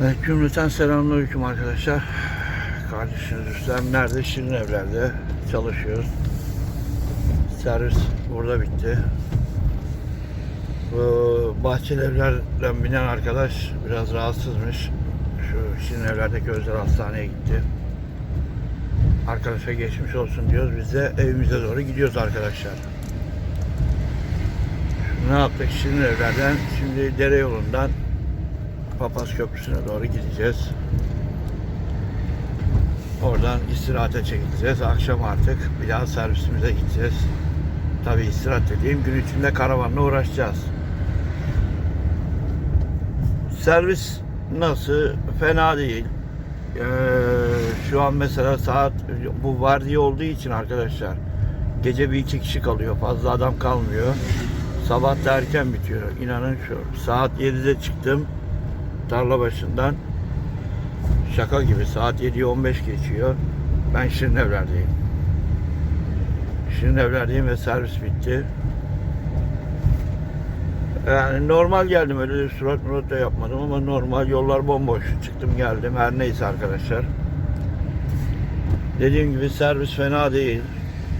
Evet, cümleten selamünaleyküm arkadaşlar. Kardeşiniz Rüstem nerede? Şirin evlerde çalışıyoruz. Servis burada bitti. Bu bahçeli evlerden binen arkadaş biraz rahatsızmış. Şu Şirin evlerdeki özel hastaneye gitti. Arkadaşa geçmiş olsun diyoruz. Biz de evimize doğru gidiyoruz arkadaşlar. Ne yaptık Şirin evlerden? Şimdi dere yolundan Papaz Köprüsü'ne doğru gideceğiz. Oradan istirahate çekileceğiz. Akşam artık bir daha servisimize gideceğiz. Tabii istirahat dediğim gün içinde karavanla uğraşacağız. Servis nasıl? Fena değil. Ee, şu an mesela saat bu vardiya olduğu için arkadaşlar gece bir iki kişi kalıyor. Fazla adam kalmıyor. Sabah da erken bitiyor. İnanın şu saat 7'de çıktım tarla başından şaka gibi saat 7'yi 15 geçiyor. Ben Şirin Evler'deyim. Şirin Evler'deyim ve servis bitti. Yani normal geldim öyle surat murat da yapmadım ama normal yollar bomboş. Çıktım geldim her neyse arkadaşlar. Dediğim gibi servis fena değil.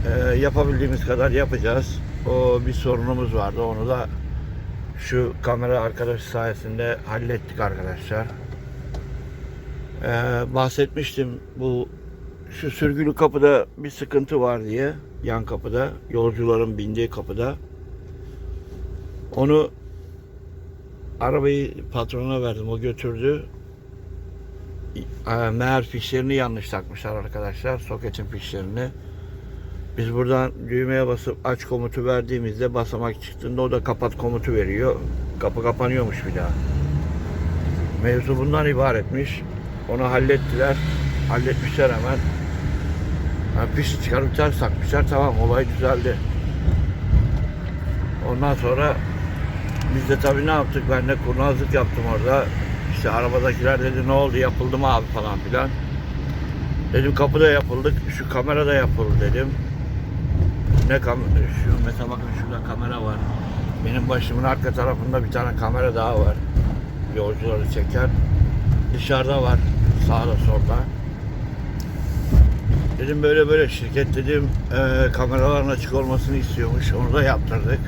Ee, yapabildiğimiz kadar yapacağız. O bir sorunumuz vardı onu da şu kamera arkadaş sayesinde hallettik arkadaşlar. Ee, bahsetmiştim bu şu sürgülü kapıda bir sıkıntı var diye yan kapıda yolcuların bindiği kapıda. Onu arabayı patrona verdim o götürdü. Ee, meğer fişlerini yanlış takmışlar arkadaşlar soketin fişlerini biz buradan düğmeye basıp aç komutu verdiğimizde basamak çıktığında o da kapat komutu veriyor. Kapı kapanıyormuş bir daha. Mevzu bundan ibaretmiş. Onu hallettiler. Halletmişler hemen. Yani fişi çıkarıp ters. Tamam olay düzeldi. Ondan sonra biz de tabii ne yaptık? Ben de kurnazlık yaptım orada. İşte arabadakiler dedi ne oldu yapıldı mı abi falan filan. Dedim kapıda yapıldık, şu kamerada yapıldı dedim. Ne kam şu mesela bakın şurada kamera var. Benim başımın arka tarafında bir tane kamera daha var. Yolcuları çeken. Dışarıda var. Sağda solda. Dedim böyle böyle şirket dedim e, kameraların açık olmasını istiyormuş. Onu da yaptırdık.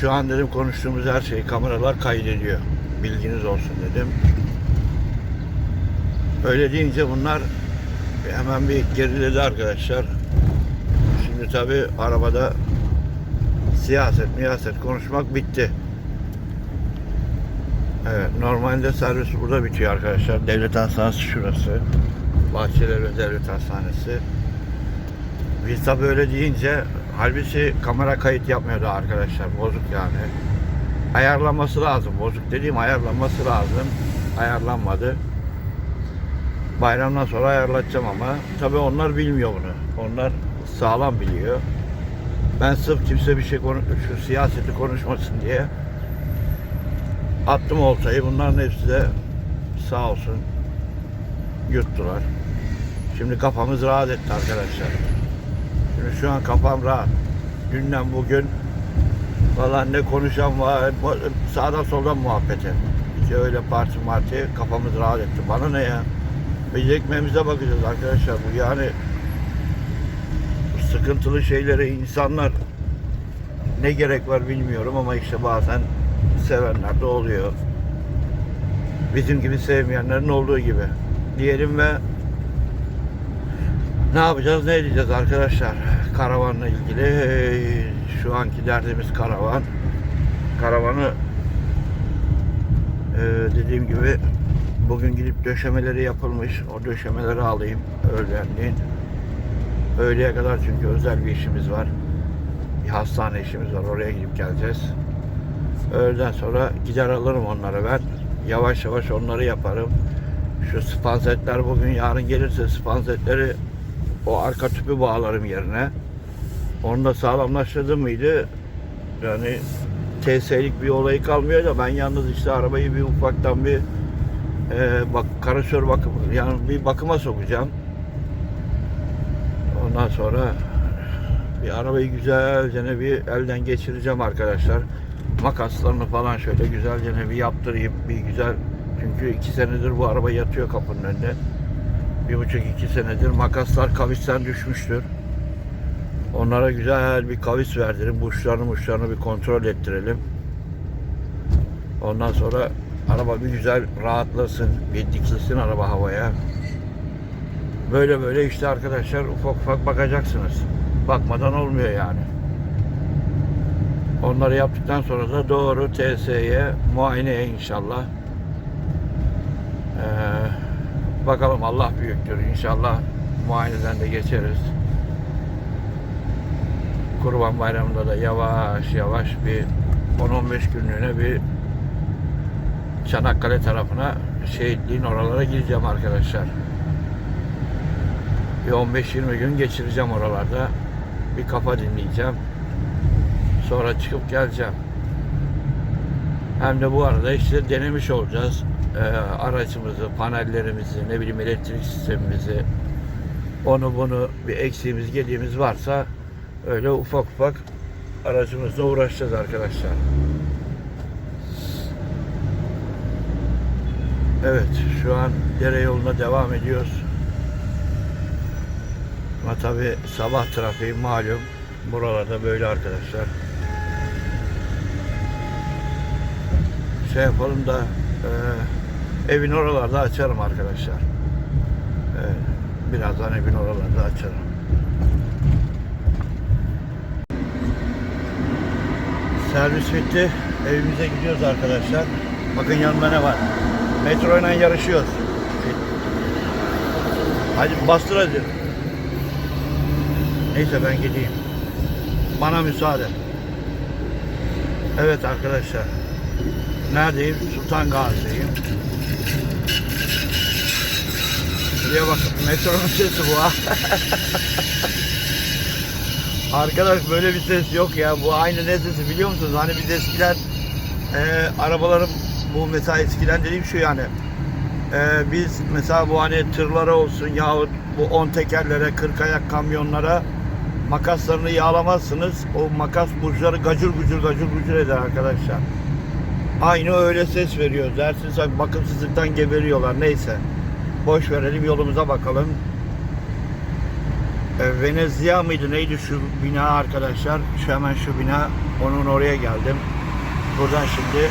Şu an dedim konuştuğumuz her şeyi kameralar kaydediyor. Bilginiz olsun dedim. Öyle deyince bunlar hemen bir geriledi arkadaşlar. Şimdi tabi arabada siyaset miyaset konuşmak bitti. Evet normalde servis burada bitiyor arkadaşlar. Devlet Hastanesi şurası. Bahçeleri Devlet Hastanesi. Biz tabi öyle deyince halbuki kamera kayıt yapmıyordu arkadaşlar. Bozuk yani. Ayarlanması lazım. Bozuk dediğim ayarlanması lazım. Ayarlanmadı. Bayramdan sonra ayarlatacağım ama tabi onlar bilmiyor bunu. Onlar sağlam biliyor. Ben sırf kimse bir şey konu şu siyaseti konuşmasın diye attım oltayı. Bunların hepsi de sağ olsun yuttular. Şimdi kafamız rahat etti arkadaşlar. Şimdi şu an kafam rahat. Dünden bugün valla ne konuşan var sağdan soldan muhabbete. Hiç öyle parti marti kafamız rahat etti. Bana ne ya? Biz ekmeğimize bakacağız arkadaşlar. Bu yani sıkıntılı şeylere insanlar ne gerek var bilmiyorum ama işte bazen sevenler de oluyor. Bizim gibi sevmeyenlerin olduğu gibi. Diyelim ve ne yapacağız ne edeceğiz arkadaşlar karavanla ilgili şu anki derdimiz karavan karavanı e, dediğim gibi bugün gidip döşemeleri yapılmış o döşemeleri alayım öğlenleyin öğleye kadar çünkü özel bir işimiz var bir hastane işimiz var oraya gidip geleceğiz öğleden sonra gider alırım onları ben yavaş yavaş onları yaparım şu spansetler bugün yarın gelirse spansetleri o arka tüpü bağlarım yerine. Onu da sağlamlaştırdım mıydı? Yani TS'lik bir olayı kalmıyor da ben yalnız işte arabayı bir ufaktan bir e, bak karasör bakım yani bir bakıma sokacağım. Ondan sonra bir arabayı güzelce bir elden geçireceğim arkadaşlar. Makaslarını falan şöyle güzelce bir yaptırayım. Bir güzel Çünkü iki senedir bu araba yatıyor kapının önünde. Bir buçuk iki senedir makaslar kavisten düşmüştür. Onlara güzel bir kavis verdirin. Burçlarını burçlarını bir kontrol ettirelim. Ondan sonra araba bir güzel rahatlasın. Bir dikilsin araba havaya. Böyle böyle işte arkadaşlar ufak ufak bakacaksınız. Bakmadan olmuyor yani. Onları yaptıktan sonra da doğru TS'ye muayeneye inşallah. Ee, bakalım Allah büyüktür. İnşallah muayeneden de geçeriz. Kurban Bayramı'nda da yavaş yavaş bir 10-15 günlüğüne bir Çanakkale tarafına şehitliğin oralara gireceğim arkadaşlar. Bir 15-20 gün geçireceğim oralarda. Bir kafa dinleyeceğim. Sonra çıkıp geleceğim. Hem de bu arada işte denemiş olacağız. Ee, aracımızı, panellerimizi, ne bileyim elektrik sistemimizi, onu bunu bir eksiğimiz, gediğimiz varsa öyle ufak ufak aracımızla uğraşacağız arkadaşlar. Evet, şu an dere yoluna devam ediyoruz. Ama tabi sabah trafiği malum. Buralarda böyle arkadaşlar. Şey yapalım da e, evin oralarda açarım arkadaşlar. E, birazdan evin oralarda açarım. Servis bitti. Evimize gidiyoruz arkadaşlar. Bakın yanımda ne var. Metro ile yarışıyoruz. Hadi bastır hadi. Neyse ben gideyim. Bana müsaade. Evet arkadaşlar. Neredeyim? Sultan Gazi'deyim. Şuraya bak. Metronun sesi bu ha. Arkadaş böyle bir ses yok ya. Bu aynı ne sesi biliyor musunuz? Hani biz eskiden e, arabaların bu mesela eskiden dediğim şu yani e, biz mesela bu hani tırlara olsun yahut bu 10 tekerlere 40 ayak kamyonlara makaslarını yağlamazsınız. O makas burçları gacır gucur gacır gucur eder arkadaşlar. Aynı öyle ses veriyor. Dersiniz bakımsızlıktan geberiyorlar. Neyse. Boş verelim yolumuza bakalım. E, Venezia mıydı neydi şu bina arkadaşlar? Şu hemen şu bina. Onun oraya geldim. Buradan şimdi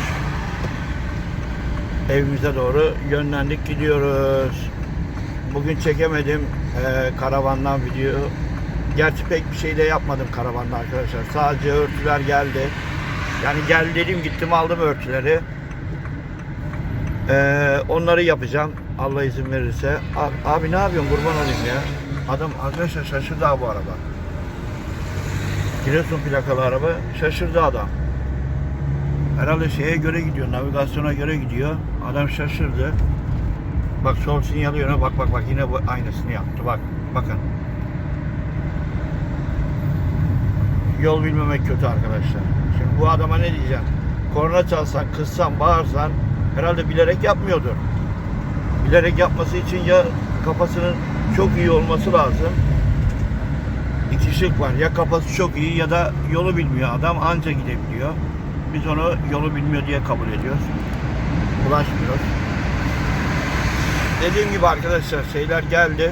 evimize doğru yönlendik gidiyoruz. Bugün çekemedim e, karavandan video. Gerçi pek bir şey de yapmadım karavanda arkadaşlar. Sadece örtüler geldi. Yani gel dedim gittim aldım örtüleri. E, onları yapacağım. Allah izin verirse. A- abi ne yapıyorsun kurban olayım ya. Adam arkadaşlar şaşırdı ha bu araba. Giresun plakalı araba şaşırdı adam. Herhalde şeye göre gidiyor, navigasyona göre gidiyor. Adam şaşırdı. Bak sol sinyali yöne bak bak bak yine bu aynısını yaptı bak. Bakın. Yol bilmemek kötü arkadaşlar. Şimdi bu adama ne diyeceğim? Korna çalsan, kızsan, bağırsan herhalde bilerek yapmıyordur. Bilerek yapması için ya kafasının çok iyi olması lazım. İki şık var. Ya kafası çok iyi ya da yolu bilmiyor adam anca gidebiliyor. Biz onu yolu bilmiyor diye kabul ediyoruz. Ulaşmıyoruz. Dediğim gibi arkadaşlar şeyler geldi.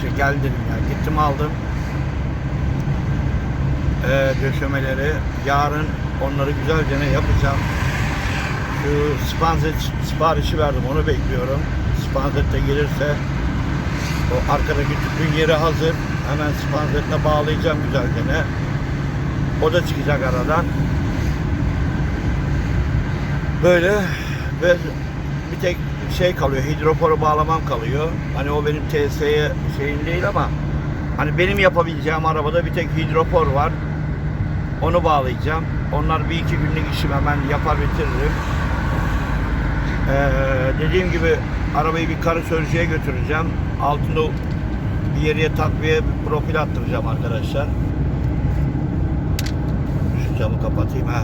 Şey geldi dedim ya. Gittim aldım. Ee, döşemeleri. Yarın onları güzelce ne yapacağım. Şu spanzet siparişi verdim. Onu bekliyorum. Spanzet de gelirse o arkadaki tüpün yeri hazır. Hemen spanzetle bağlayacağım güzelce ne. O da çıkacak aradan. Böyle ve bir tek şey kalıyor, hidroforu bağlamam kalıyor. Hani o benim TS'ye şeyin değil ama hani benim yapabileceğim arabada bir tek hidrofor var. Onu bağlayacağım. Onlar bir iki günlük işim hemen yapar bitiririm. Ee, dediğim gibi arabayı bir karosörcüye götüreceğim. Altında bir yere takviye bir profil attıracağım arkadaşlar. Şu camı kapatayım ha.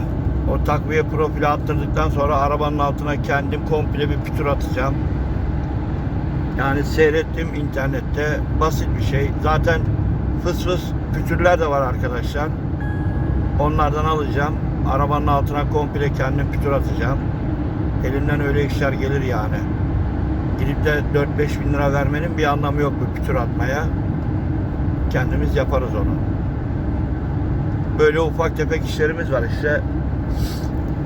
O takviye profili attırdıktan sonra arabanın altına kendim komple bir pütür atacağım. Yani seyrettim internette basit bir şey. Zaten fıs fıs pütürler de var arkadaşlar. Onlardan alacağım. Arabanın altına komple kendim pütür atacağım. Elinden öyle işler gelir yani. Gidip de 4-5 bin lira vermenin bir anlamı yok bu pütür atmaya. Kendimiz yaparız onu. Böyle ufak tefek işlerimiz var işte.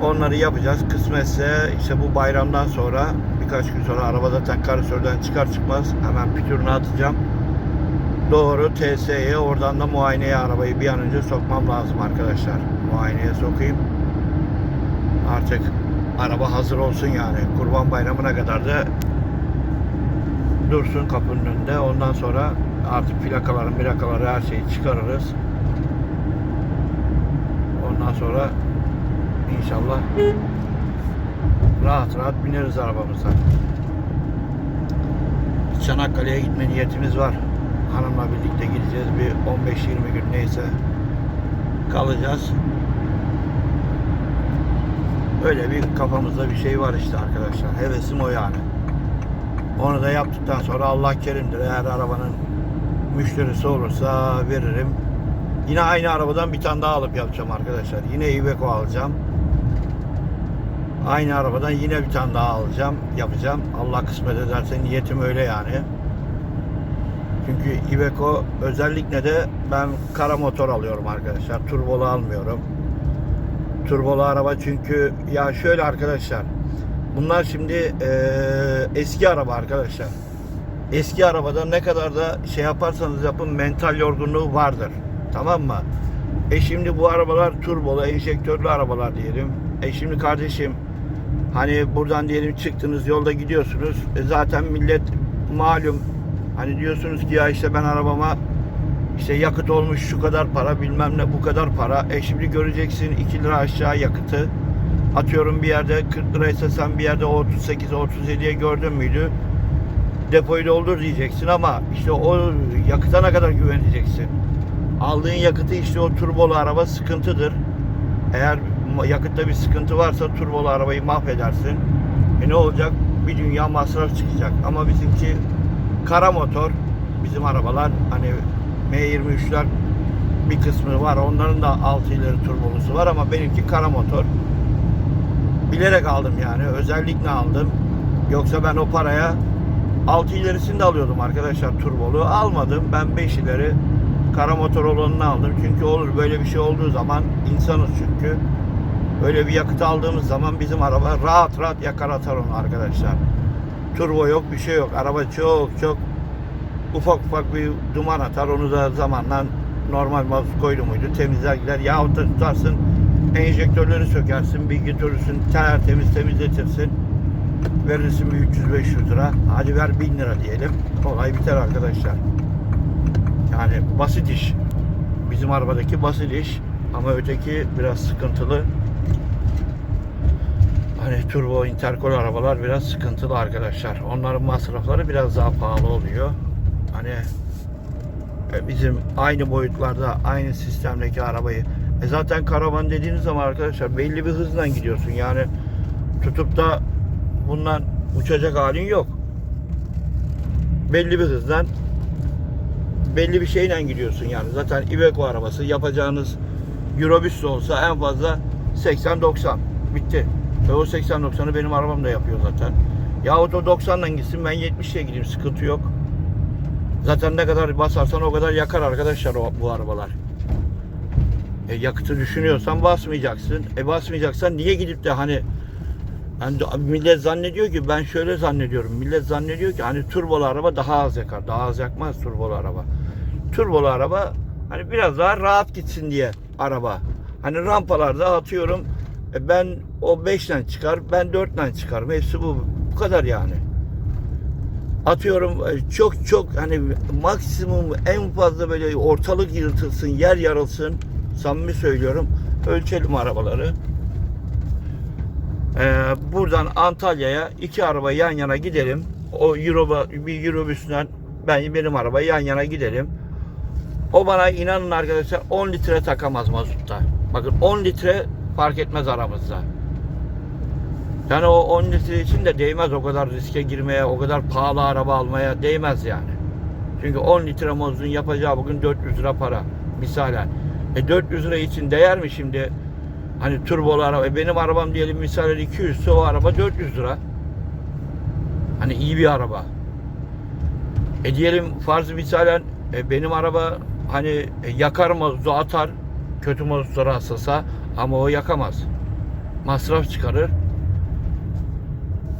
Onları yapacağız. Kısmetse işte bu bayramdan sonra birkaç gün sonra araba zaten karasörden çıkar çıkmaz hemen pütürünü atacağım. Doğru TSE'ye oradan da muayeneye arabayı bir an önce sokmam lazım arkadaşlar. Muayeneye sokayım. Artık araba hazır olsun yani. Kurban bayramına kadar da dursun kapının önünde. Ondan sonra artık plakaları, plakaları her şeyi çıkarırız. Ondan sonra inşallah rahat rahat bineriz arabamıza. Çanakkale'ye gitme niyetimiz var. Hanımla birlikte gideceğiz. Bir 15-20 gün neyse kalacağız. Öyle bir kafamızda bir şey var işte arkadaşlar. Hevesim o yani. Onu da yaptıktan sonra Allah kerimdir. Eğer arabanın müşterisi olursa veririm. Yine aynı arabadan bir tane daha alıp yapacağım arkadaşlar. Yine Iveco alacağım. Aynı arabadan yine bir tane daha alacağım, yapacağım. Allah kısmet ederse niyetim öyle yani. Çünkü Iveco özellikle de ben kara motor alıyorum arkadaşlar. Turbolu almıyorum. Turbolu araba çünkü ya şöyle arkadaşlar. Bunlar şimdi eee, eski araba arkadaşlar. Eski arabada ne kadar da şey yaparsanız yapın mental yorgunluğu vardır. Tamam mı? E şimdi bu arabalar turbolu, enjektörlü arabalar diyelim. E şimdi kardeşim hani buradan diyelim çıktınız yolda gidiyorsunuz. E zaten millet malum hani diyorsunuz ki ya işte ben arabama işte yakıt olmuş şu kadar para bilmem ne bu kadar para. E şimdi göreceksin 2 lira aşağı yakıtı. Atıyorum bir yerde 40 liraysa sen bir yerde o 38 37'ye gördün müydü? Depoyu doldur diyeceksin ama işte o yakıta ne kadar güveneceksin? Aldığın yakıtı işte o turbolu araba sıkıntıdır. Eğer yakıtta bir sıkıntı varsa turbolu arabayı mahvedersin. E ne olacak? Bir dünya masraf çıkacak. Ama bizimki kara motor. Bizim arabalar hani M23'ler bir kısmı var. Onların da 6 ileri turbolusu var ama benimki kara motor. Bilerek aldım yani. Özellikle aldım. Yoksa ben o paraya 6 ilerisini de alıyordum arkadaşlar turbolu. Almadım. Ben 5 ileri kara motor olanını aldım. Çünkü olur böyle bir şey olduğu zaman insanız çünkü. Öyle bir yakıt aldığımız zaman bizim araba rahat rahat yakar atar onu arkadaşlar. Turbo yok bir şey yok. Araba çok çok ufak ufak bir duman atar. Onu da zamanla normal mazot koydu muydu temizler gider. Yahut da tutarsın enjektörleri sökersin. Bir götürürsün tertemiz temizletirsin. Verirsin bir 300-500 lira. Hadi ver 1000 lira diyelim. Olay biter arkadaşlar. Yani basit iş. Bizim arabadaki basit iş. Ama öteki biraz sıkıntılı. Hani turbo interkol arabalar biraz sıkıntılı arkadaşlar. Onların masrafları biraz daha pahalı oluyor. Hani e, bizim aynı boyutlarda aynı sistemdeki arabayı e zaten karavan dediğiniz zaman arkadaşlar belli bir hızla gidiyorsun. Yani tutup da bundan uçacak halin yok. Belli bir hızdan belli bir şeyle gidiyorsun yani. Zaten Iveco arabası yapacağınız Eurobüs olsa en fazla 80-90 bitti. Ve o 80-90'ı benim arabam da yapıyor zaten. Yahut o 90'dan gitsin ben 70'e gideyim sıkıntı yok. Zaten ne kadar basarsan o kadar yakar arkadaşlar o, bu arabalar. E, yakıtı düşünüyorsan basmayacaksın. E basmayacaksan niye gidip de hani yani millet zannediyor ki ben şöyle zannediyorum. Millet zannediyor ki hani turbolu araba daha az yakar. Daha az yakmaz turbolu araba. Turbolu araba hani biraz daha rahat gitsin diye araba. Hani rampalarda atıyorum e, ben o 5'ten çıkar, ben 4'ten çıkarım. Hepsi bu. Bu kadar yani. Atıyorum e, çok çok hani maksimum en fazla böyle ortalık yırtılsın, yer yarılsın. Samimi söylüyorum. Ölçelim arabaları. Ee, buradan Antalya'ya iki araba yan yana gidelim. O Euro, bir Eurobüs'ten ben benim araba yan yana gidelim. O bana inanın arkadaşlar 10 litre takamaz mazutta. Bakın 10 litre fark etmez aramızda. Yani o 10 litre için de değmez o kadar riske girmeye, o kadar pahalı araba almaya değmez yani. Çünkü 10 litre mazotun yapacağı bugün 400 lira para misalen. E 400 lira için değer mi şimdi? Hani turbolu araba. E, Benim arabam diyelim misal 200 ise o araba 400 lira. Hani iyi bir araba. E diyelim farz misalen e, benim araba hani e, yakar mazotu atar kötü mazotlara hassasa ama o yakamaz. Masraf çıkarır.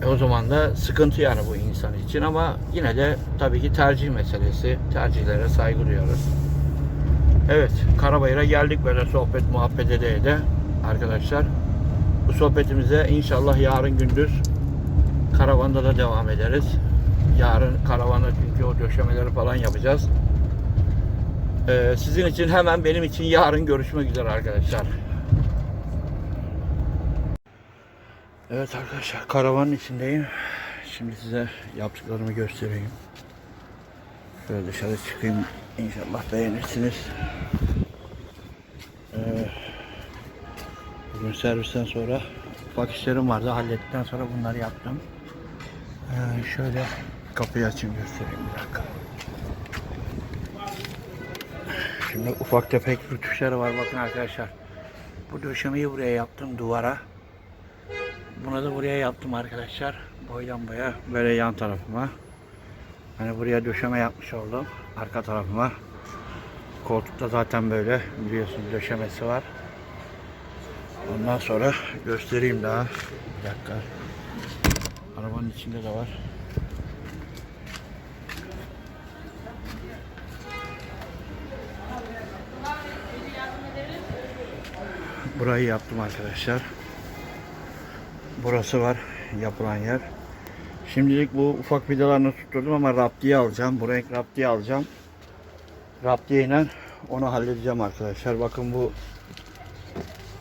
E o zaman da sıkıntı yani bu insan için ama yine de tabii ki tercih meselesi. Tercihlere saygı duyuyoruz. Evet, Karabayır'a geldik böyle sohbet muhabbet ede ede arkadaşlar. Bu sohbetimize inşallah yarın gündüz karavanda da devam ederiz. Yarın karavanda çünkü o döşemeleri falan yapacağız. Ee, sizin için hemen benim için yarın görüşmek üzere arkadaşlar. Evet arkadaşlar karavanın içindeyim. Şimdi size yaptıklarımı göstereyim. Şöyle dışarı çıkayım. İnşallah beğenirsiniz. Ee, bugün servisten sonra ufak işlerim vardı. Hallettikten sonra bunları yaptım. Ee, şöyle kapıyı açayım göstereyim bir dakika. Şimdi ufak tefek rütuşları var bakın arkadaşlar. Bu döşemeyi buraya yaptım duvara. Buna da buraya yaptım arkadaşlar. Boydan boya böyle yan tarafıma. Hani buraya döşeme yapmış oldum. Arka tarafıma. Koltukta zaten böyle biliyorsunuz döşemesi var. Ondan sonra göstereyim daha. Bir dakika. Arabanın içinde de var. Burayı yaptım arkadaşlar. Burası var yapılan yer. Şimdilik bu ufak vidalarını tutturdum ama raptiye alacağım. Buraya raptiye alacağım. Raptiye ile onu halledeceğim arkadaşlar. Bakın bu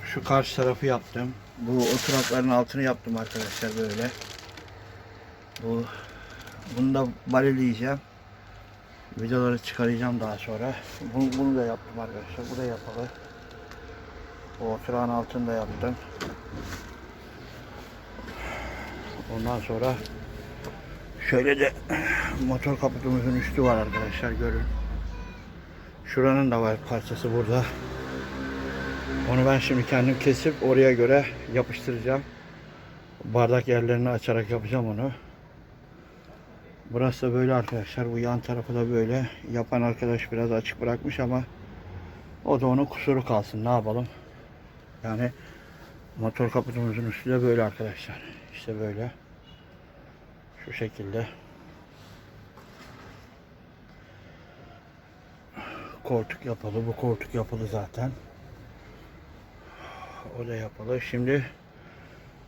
şu karşı tarafı yaptım. Bu oturakların altını yaptım arkadaşlar böyle. Bu bunu da baleleyeceğim. Vidaları çıkaracağım daha sonra. Bunu, bunu da yaptım arkadaşlar. Bu da yapalı. O oturağın altını da yaptım. Ondan sonra şöyle de motor kaputumuzun üstü var arkadaşlar görün. Şuranın da var parçası burada. Onu ben şimdi kendim kesip oraya göre yapıştıracağım. Bardak yerlerini açarak yapacağım onu. Burası da böyle arkadaşlar. Bu yan tarafı da böyle. Yapan arkadaş biraz açık bırakmış ama o da onun kusuru kalsın. Ne yapalım? Yani motor kaputumuzun üstü de böyle arkadaşlar. İşte böyle. Şu şekilde. Koltuk yapılı. Bu koltuk yapılı zaten. O da yapılı. Şimdi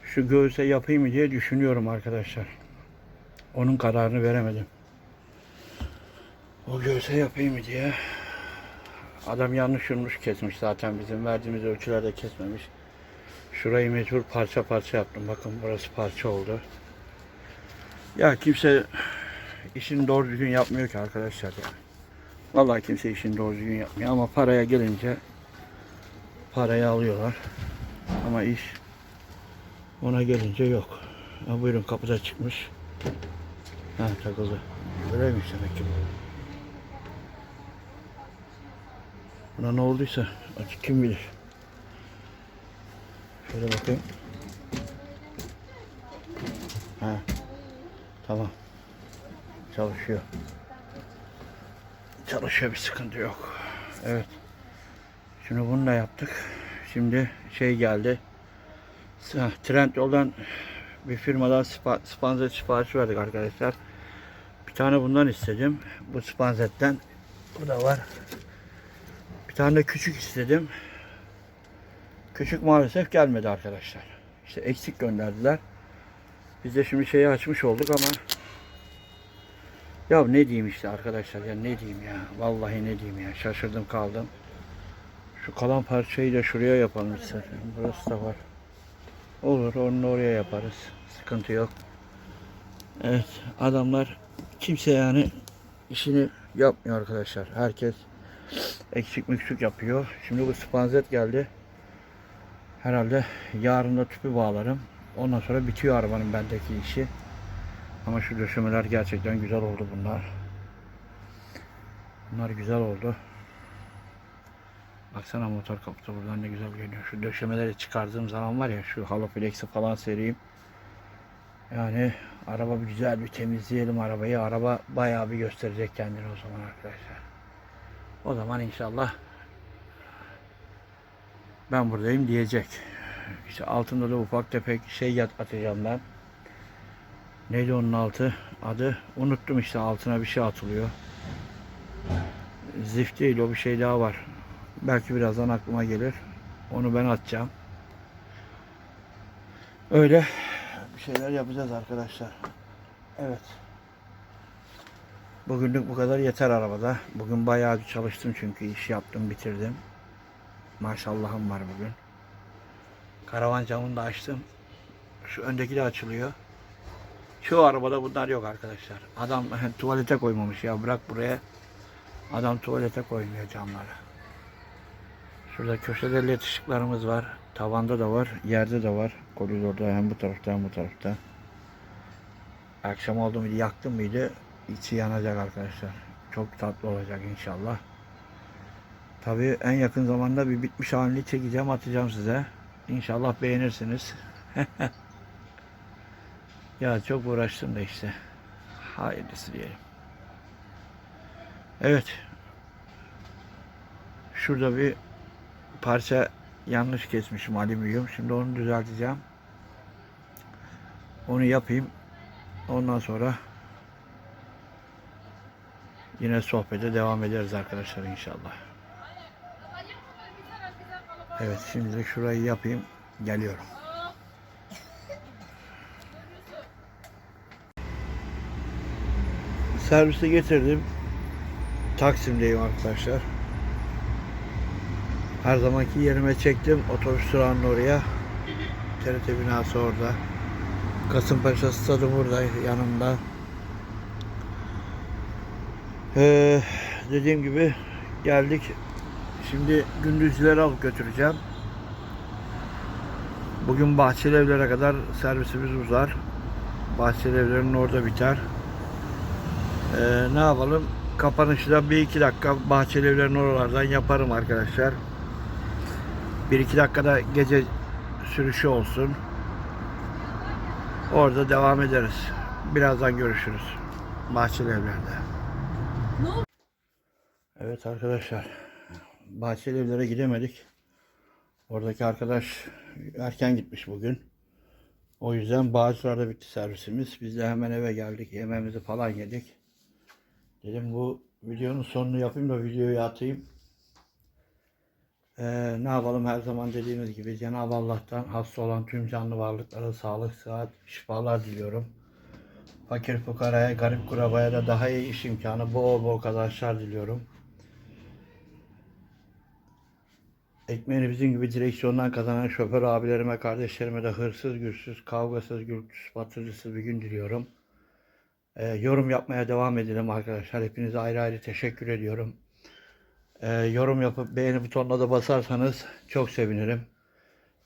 şu göğüse yapayım diye düşünüyorum arkadaşlar. Onun kararını veremedim. O göğüse yapayım diye. Adam yanlış yumruş kesmiş zaten bizim verdiğimiz ölçülerde kesmemiş. Şurayı mecbur parça parça yaptım. Bakın burası parça oldu. Ya kimse işini doğru düzgün yapmıyor ki arkadaşlar ya. Vallahi kimse işini doğru düzgün yapmıyor ama paraya gelince parayı alıyorlar. Ama iş ona gelince yok. Ha, buyurun kapıda çıkmış. Ha takıldı. Böyleymiş demek ki bu. Buna ne olduysa açık kim bilir. Şöyle bakayım. Ha. Tamam. Çalışıyor. Çalışıyor bir sıkıntı yok. Evet. Şimdi bunu da yaptık. Şimdi şey geldi. Trend yoldan bir firmadan spa, spanzet siparişi verdik arkadaşlar. Bir tane bundan istedim. Bu spanzetten. Bu da var. Bir tane de küçük istedim. Küçük maalesef gelmedi arkadaşlar. İşte eksik gönderdiler. Biz de şimdi şeyi açmış olduk ama ya ne diyeyim işte arkadaşlar ya ne diyeyim ya. Vallahi ne diyeyim ya. Şaşırdım kaldım. Şu kalan parçayı da şuraya yapalım istersen. Burası da var. Olur onu oraya yaparız. Sıkıntı yok. Evet adamlar kimse yani işini yapmıyor arkadaşlar. Herkes eksik müksük yapıyor. Şimdi bu spanzet geldi. Herhalde yarın da tüpü bağlarım. Ondan sonra bitiyor arabanın bendeki işi. Ama şu döşemeler gerçekten güzel oldu bunlar. Bunlar güzel oldu. Baksana motor kaputu buradan ne güzel görünüyor. Şu döşemeleri çıkardığım zaman var ya şu haloflex'i falan sereyim. Yani araba bir güzel bir temizleyelim arabayı. Araba bayağı bir gösterecek kendini o zaman arkadaşlar. O zaman inşallah ben buradayım diyecek. İşte altında da ufak tefek şey yat atacağım ben. Neydi onun altı? Adı unuttum işte altına bir şey atılıyor. Zift değil o bir şey daha var. Belki birazdan aklıma gelir. Onu ben atacağım. Öyle bir şeyler yapacağız arkadaşlar. Evet. Bugünlük bu kadar yeter arabada. Bugün bayağı çalıştım çünkü iş yaptım bitirdim. Maşallahım var bugün. Karavan camını da açtım. Şu öndeki de açılıyor. Şu arabada bunlar yok arkadaşlar. Adam tuvalete koymamış ya bırak buraya. Adam tuvalete koymuyor camları. Şurada köşede led ışıklarımız var. Tavanda da var, yerde de var. Koridorda hem bu tarafta hem bu tarafta. Akşam oldu muydu, yaktım mıydı içi yanacak arkadaşlar. Çok tatlı olacak inşallah. Tabii en yakın zamanda bir bitmiş halini çekeceğim, atacağım size. İnşallah beğenirsiniz. ya çok uğraştım da işte. Hayırlısı diyelim. Evet. Şurada bir parça yanlış kesmişim alüminyum. Şimdi onu düzelteceğim. Onu yapayım. Ondan sonra yine sohbete devam ederiz arkadaşlar inşallah. Evet şimdilik şurayı yapayım. Geliyorum. Servise getirdim. Taksim'deyim arkadaşlar. Her zamanki yerime çektim. Otobüs durağının oraya. TRT binası orada. Kasımpaşa stadı burada yanımda. Ee, dediğim gibi geldik. Şimdi gündüzleri alıp götüreceğim. Bugün Bahçeli Evler'e kadar servisimiz uzar. Bahçeli Evler'in orada biter. Ee, ne yapalım? Kapanışı da bir iki dakika Bahçeli Evler'in oralardan yaparım arkadaşlar. Bir iki dakikada gece sürüşü olsun. Orada devam ederiz. Birazdan görüşürüz. Bahçeli Evler'de. Evet arkadaşlar. Bahçeli Evler'e gidemedik. Oradaki arkadaş erken gitmiş bugün. O yüzden Bağcılar'da bitti servisimiz. Biz de hemen eve geldik. Yemeğimizi falan yedik. Dedim bu videonun sonunu yapayım da videoyu atayım. Ee, ne yapalım her zaman dediğimiz gibi Cenab-ı Allah'tan hasta olan tüm canlı varlıklara sağlık, sıhhat, şifalar diliyorum. Fakir fukaraya, garip kurabaya da daha iyi iş imkanı, bol bol kazançlar diliyorum. Ekmeğini bizim gibi direksiyondan kazanan şoför abilerime, kardeşlerime de hırsız, gürsüz, kavgasız, gürültüsüz, batırıcısız bir gün diliyorum. Ee, yorum yapmaya devam edelim arkadaşlar. Hepinize ayrı ayrı teşekkür ediyorum. Ee, yorum yapıp beğeni butonuna da basarsanız çok sevinirim.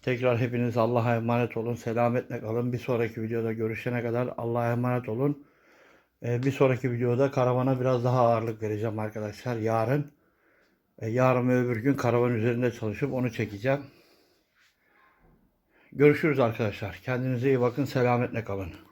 Tekrar hepiniz Allah'a emanet olun. Selametle kalın. Bir sonraki videoda görüşene kadar Allah'a emanet olun. Ee, bir sonraki videoda karavana biraz daha ağırlık vereceğim arkadaşlar. Yarın. Ee, yarın ve öbür gün karavan üzerinde çalışıp onu çekeceğim. Görüşürüz arkadaşlar. Kendinize iyi bakın. Selametle kalın.